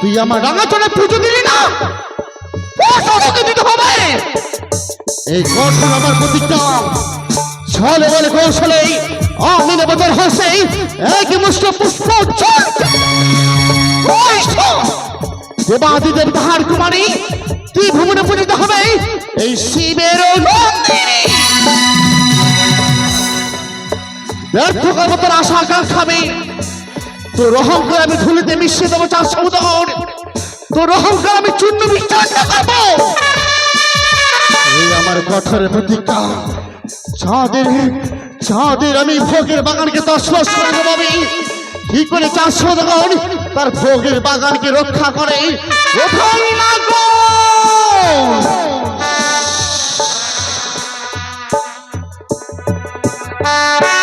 তুই আমার রাঙাচনে পুজো দিলি না? এই কঠোর আমার প্রতিজ্ঞা ছলে বলে কৌশলে আমি নেবতার হাসে এক মুষ্ট পুষ্প দেবাদিদের পাহাড় কুমারী, তুই ভ্রমণে পূজিত হবে। এই শিবের ব্যর্থ আশা আকাঙ্ক্ষাবে তোর অহংকার আমি ধুলিতে মিশিয়ে দেবো চার সমুদর তোর অহংকার আমি চূর্ণ বিচ্ছন্ন করব এই আমার কঠোর প্রতিজ্ঞা। চাঁদের চাঁদের আমি ভোগের বাগানকে তসলস করে আমি কি করে চার সদগণ তার ভোগের বাগানকে রক্ষা করে। কোথায় না? এই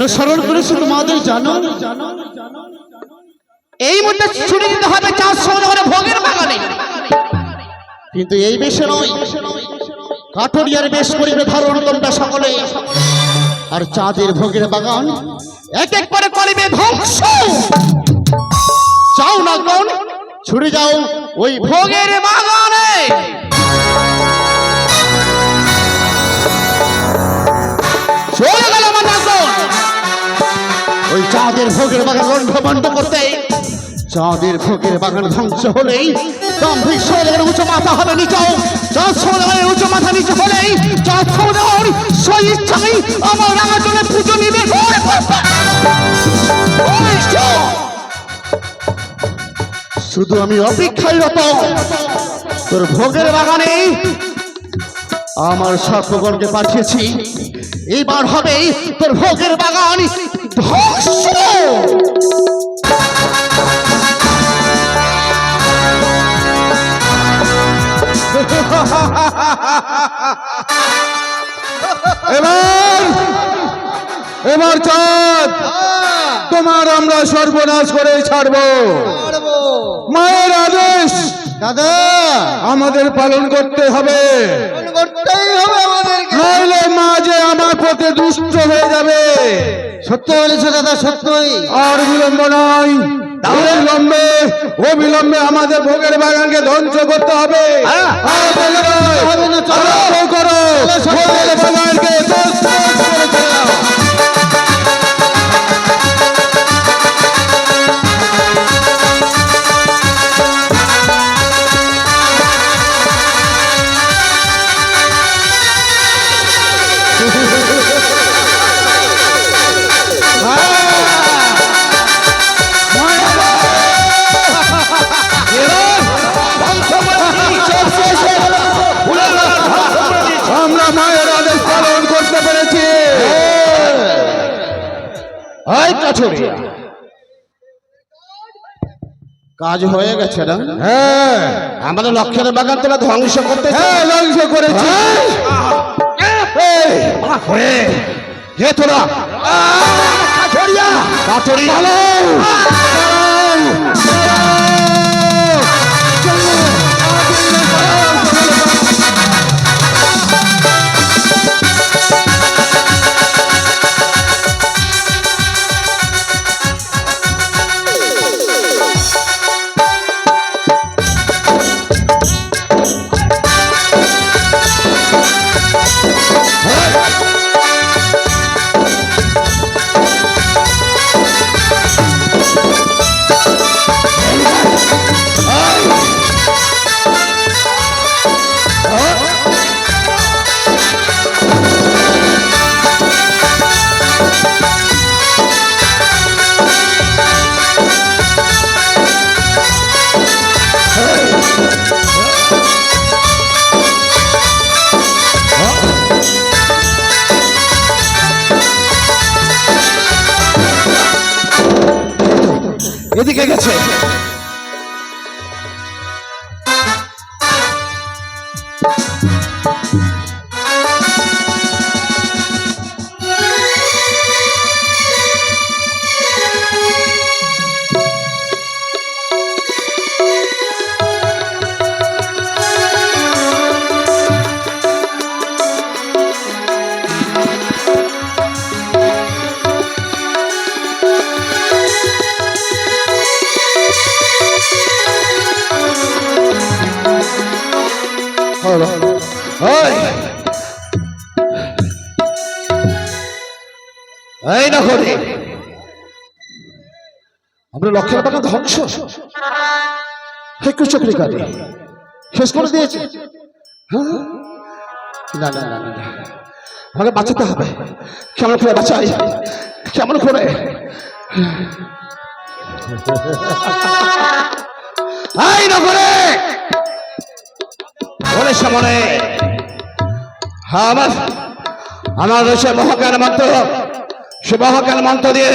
কেন করে শুধু তোমাদের জানো। এই মুহূর্তে ছুটি দিতে হবে চার সময় করে ভোগের বাগানে। কিন্তু এই বেশে নয়। কাঠরিয়ার বেশ করিবে ধারণ তোমরা সকলে। আর চাঁদের ভোগের বাগান এক এক করে করিবে ধ্বংস। চাও না কোন ছুটে যাও ওই ভোগের বাগানে। রণ্ড বন্ধ করতে চাঁদের ভোগের বাগান ধ্বংস হলেই দাম্ভিক সৌদের উঁচু মাথা হবে নিচু। চাঁদ সৌদের উঁচু মাথা নিচু হলেই চাঁদ সৌদের সেই ইচ্ছাই আমার রাঙা পুজো নিবে! শুধু আমি অপেক্ষায় রত তোর ভোগের বাগানে আমার সর্পগণকে পাঠিয়েছি। এইবার হবে তোর ভোগের বাগান। এবার এবার চাঁদ তোমার আমরা সর্বনাশ করে ছাড়বো। মায়ের আদেশ দাদা। আমাদের পালন করতে হবে। করতেই হবে আমাদেরকে। নইলে মা যে আমার পথে দুষ্ট হয়ে যাবে। সত্য বলেছ দাদা সত্যই। আর বিলম্ব নয় অবিলম্বে অবিলম্বে আমাদের ভোগের বাগানকে ধ্বংস করতে হবে। আরম্ভ করো। ভোগের বাগানকে কাজ হয়ে গেছে না? হ্যাঁ। আমাদের লক্ষ্যের বাগান তোরা ধ্বংস করতে হ্যাঁ ধ্বংস করেছে। হে তোরা। কাঠুরিয়া। কাঠুরিয়া। শেষ করে দিয়েছে। হ্যাঁ? না না না না। আমাকে বাঁচাতে হবে। কেমন করে বাঁচাই? কেমন করে? বলে সামনে। হ্যাঁ আমার আমার রয়েছে মহাকাল মন্ত্র সে মহাকাল মন্ত্র দিয়ে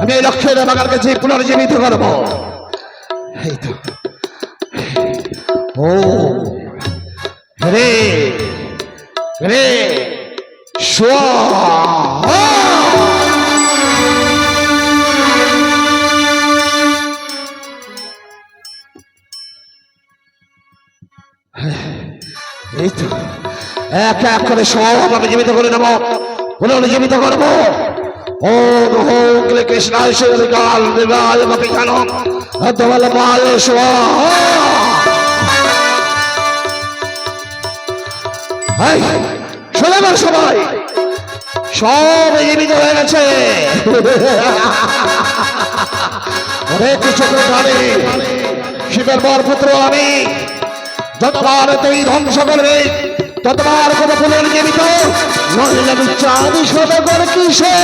আমি এই লক্ষ্যের বাগান কাছে পুনর্জীবিত করব। এই তো। ও, রে রে এক এক করে সব জীবিত করে নেব, পুনর্জীবিত করব। সবাই। সব জীবিত হয়ে গেছে। অনেক কিছু শিবের বর পুত্র আমি যতবার তুই ধ্বংস করবে। ততবার কত পুনর্জীবিত জীবিত আমি চাঁদি সদগর কিসে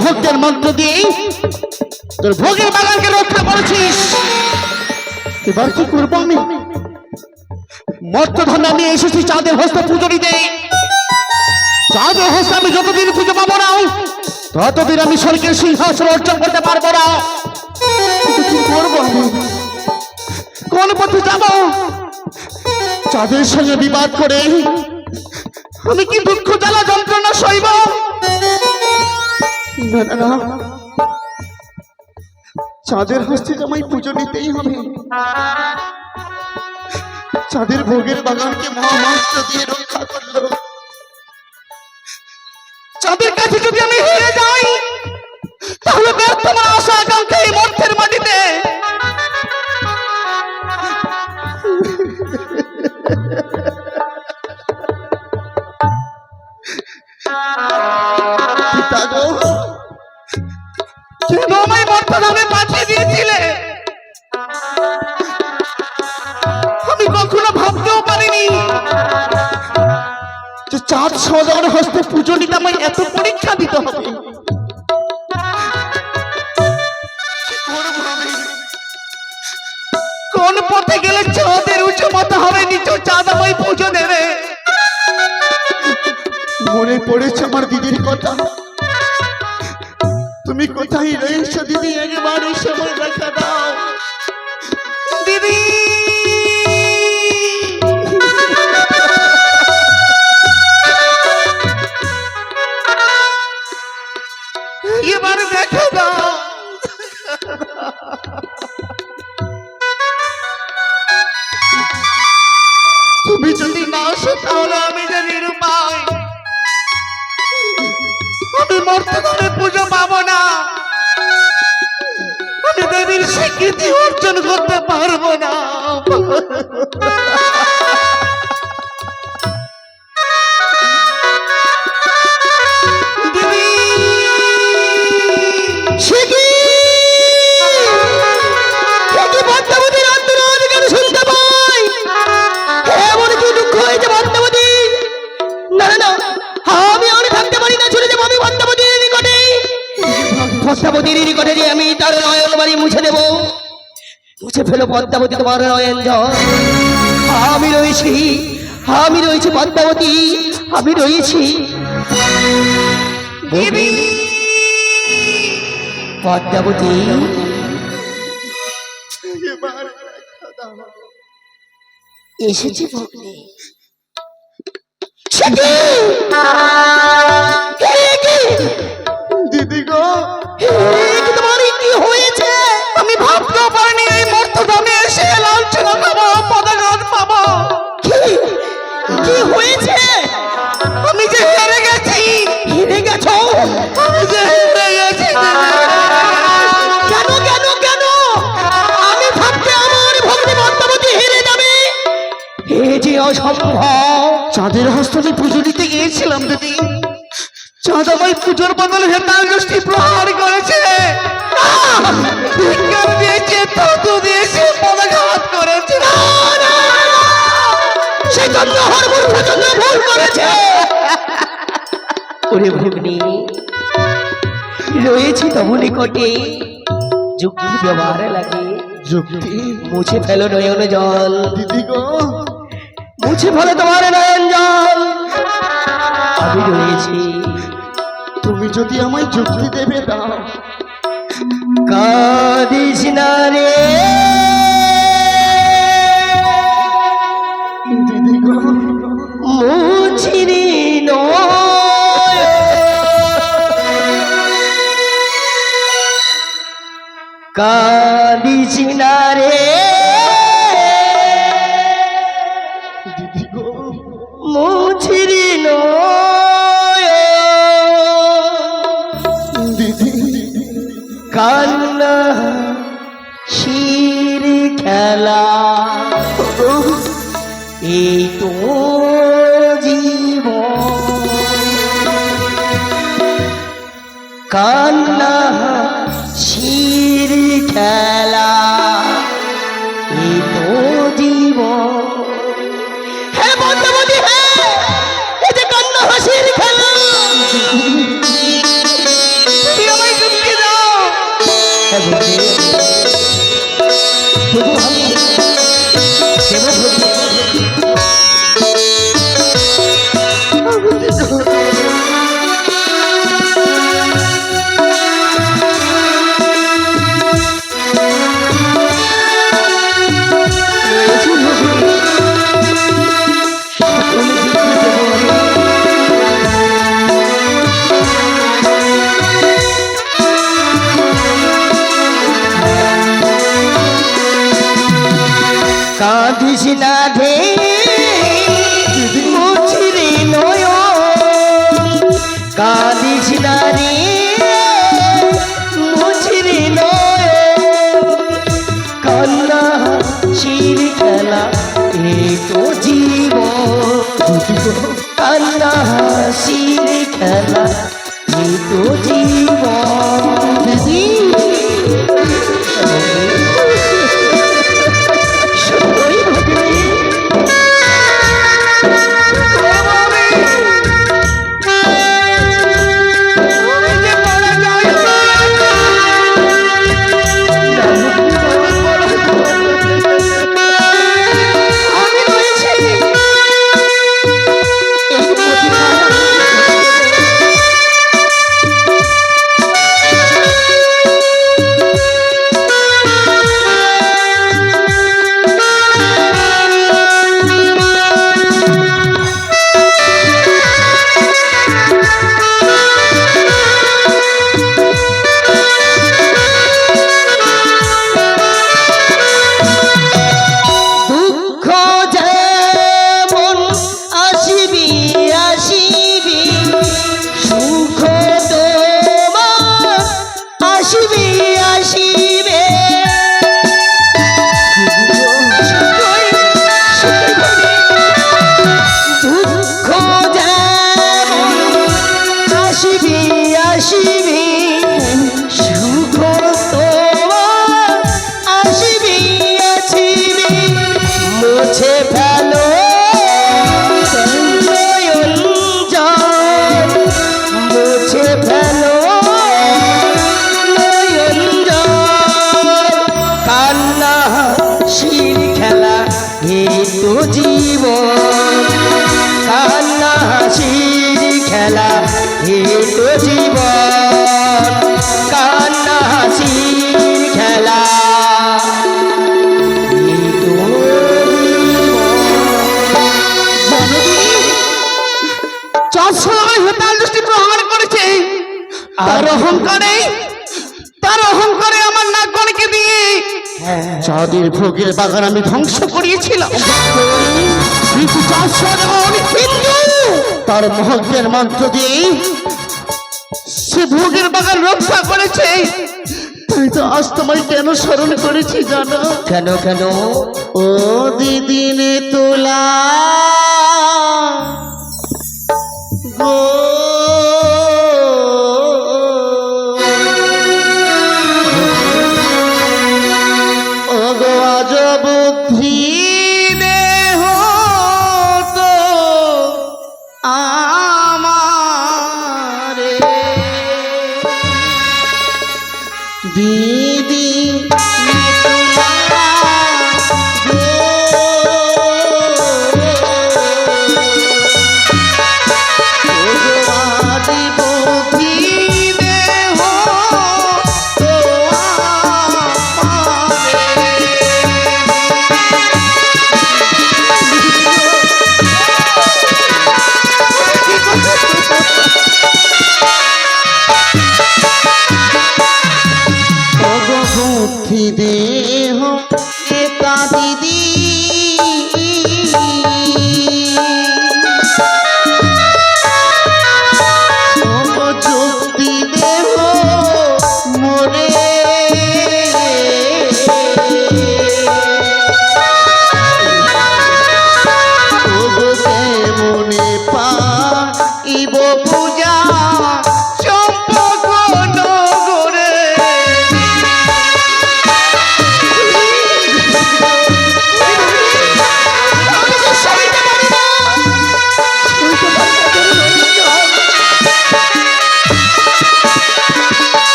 মুহূর্তের মন্ত্র দিয়ে তোর ভোগের বাগানকে রক্ষা করেছিস। এবার কি করব আমি? মর্তধন আমি এসেছি চাঁদের হস্তে পুজো দিতে। চাঁদের হস্তে আমি যতদিন পুজো পাবো না, ততদিন আমি স্বর্গের সিংহাসন অর্জন করতে পারব না। কোন পথে যাব? চাঁদের সঙ্গে বিবাদ করে আমি কি দুঃখ জ্বালা যন্ত্রণা সইব? না না না চাঁদের হস্তে আমায় পুজো নিতেই হবে। চাঁদের ভোগের বাগানকে মহামন্ত্র দিয়ে রক্ষা করল। চাঁদের কাছে যদি আমি হেরে যাই, তাহলে ব্যর্থ আমার আশা আকাঙ্ক্ষা এই মর্থের মাটিতে। পিতা আমায় মর্থ পাঠিয়ে দিয়েছিলে। আমি কখনো ভাবতেও পারিনি যে চাঁদ সদর হস্তে পুজো নিতে আমায় এত পরীক্ষা দিতে হবে? কোন পথে গেলে চাঁদের উঁচু মাথা হবে, নিচু চাঁদ আমায় পুজো দেবে? মনে পড়েছে আমার দিদির কথা। তুমি কোথায় রয়েছো? দিদি একবার সময় দেখা দাও। দিদি! এবার দেখা দাও। আমি মর্তধামে পুজো পাবো না। আমি দেবীর স্বীকৃতি অর্জন করতে পারব না। পদ্মাবতীর নিকটে যে আমি তার নয়ন বাড়ি মুছে দেব। মুছে ফেলো পদ্মাবতী তোমার নয়ন আমি রয়েছি আমি রয়েছি পদ্মাবতী আমি রয়েছি। দেবী! পদ্মাবতী। এসেছে ভগ্নে? দিদি গো! আমি ভাবতেও এই মর্তধামে এসে লাঞ্ছনা কি? হয়েছে? আমি যে হেরে গেছি। হেরে গেছো? অসম্ভব। চাঁদের হস্ততে পুজো দিতে গিয়েছিলাম, দিদি। চাঁদ পুজোর বদলে হেতাল গোষ্ঠী প্রহার করেছে! ভিক্ষা দিয়েছে থতু দিয়েছে পদাঘাত করেছে। সে জন্য হরমুর ভুল করেছে। ওরে ভগ্নী রয়েছি তবু নিকটে। যুক্তি ব্যবহারে লাগে। যুক্তি? মুছে ফেলো নয়ন জল। দিদি গো। মুছে ফেলো তোমার নয়ন জল। আমি রয়েছি তুমি যদি আমায় যুক্তি দেবে দাও। কাঁদিস না রে। দিদি গো মুছিরি কাঁদিস না রে। কান্না শির খেলা। এই তো জীবন। কান্না শির খেলা। জীবন কান্না শির খেলা এ তো তার অহংকারে তার অহংকারে আমার নাগগণকে দিয়ে চাঁদের ভোগের বাগান আমি ধ্বংস করিয়েছিলাম। তার মহজ্ঞের মন্ত্র দিয়ে সে ভোগের বাগান রক্ষা করেছে। তাই তো আজ তোমায় কেন স্মরণ করেছি জানো? কেন কেন? ও দিদিনে তোলা গো দিদি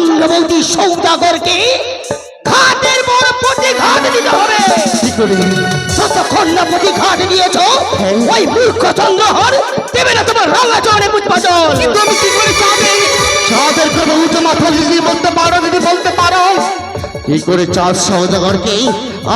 চক্রবর্তী সৌদাগরকে ঘাটের পর প্রতিঘাত দিতে হবে। যতক্ষণ না দিয়েছ হ্যাঁ। ওই মূর্খ চন্দ্রহর দেবে না তোমার রঙা চরে বুঝবাচল কিন্তু আমি কি করে উঁচু মাথা দিদি বলতে পারো যদি বলতে পারো। কি করে চাঁদ সৌদাগরকে?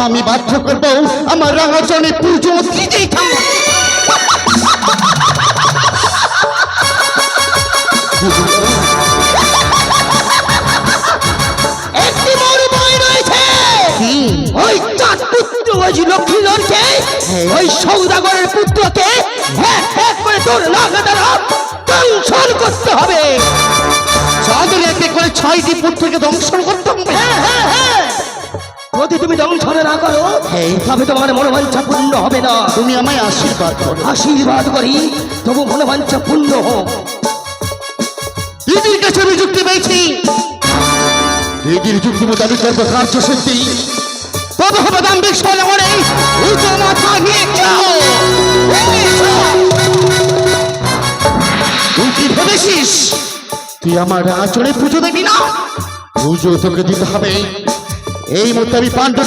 আমি বাধ্য করব আমার রঙা চরে পুজো দিতেই থামবো Thank you. ওই যে লক্ষ্মীধরকে হ্যাঁ। ওই সৌদাগরের পুত্রকে এক এক করে তোর নাগা দংশন করতে হবে। চাঁদের একে করে ছয়টি পুত্রকে দংশন করতে হবে। হ্যাঁ হ্যাঁ হ্যাঁ। যদি তুমি দংশন না করো। তবে তোমার মনোবাঞ্ছা পূর্ণ হবে না। তুমি আমায় আশীর্বাদ করো। আশীর্বাদ করি তবু মনোবাঞ্ছা পূর্ণ হোক। দিদির কাছে আমি যুক্তি পেয়েছি। দিদির যুক্তি মোতাবেক কার্য সত্যি তুই কি ভেবেছিস? তুই আমার আচরে পুজো দেবি না? পুজো তোকে দিতে হবে। এই মতো আমি পাণ্ডব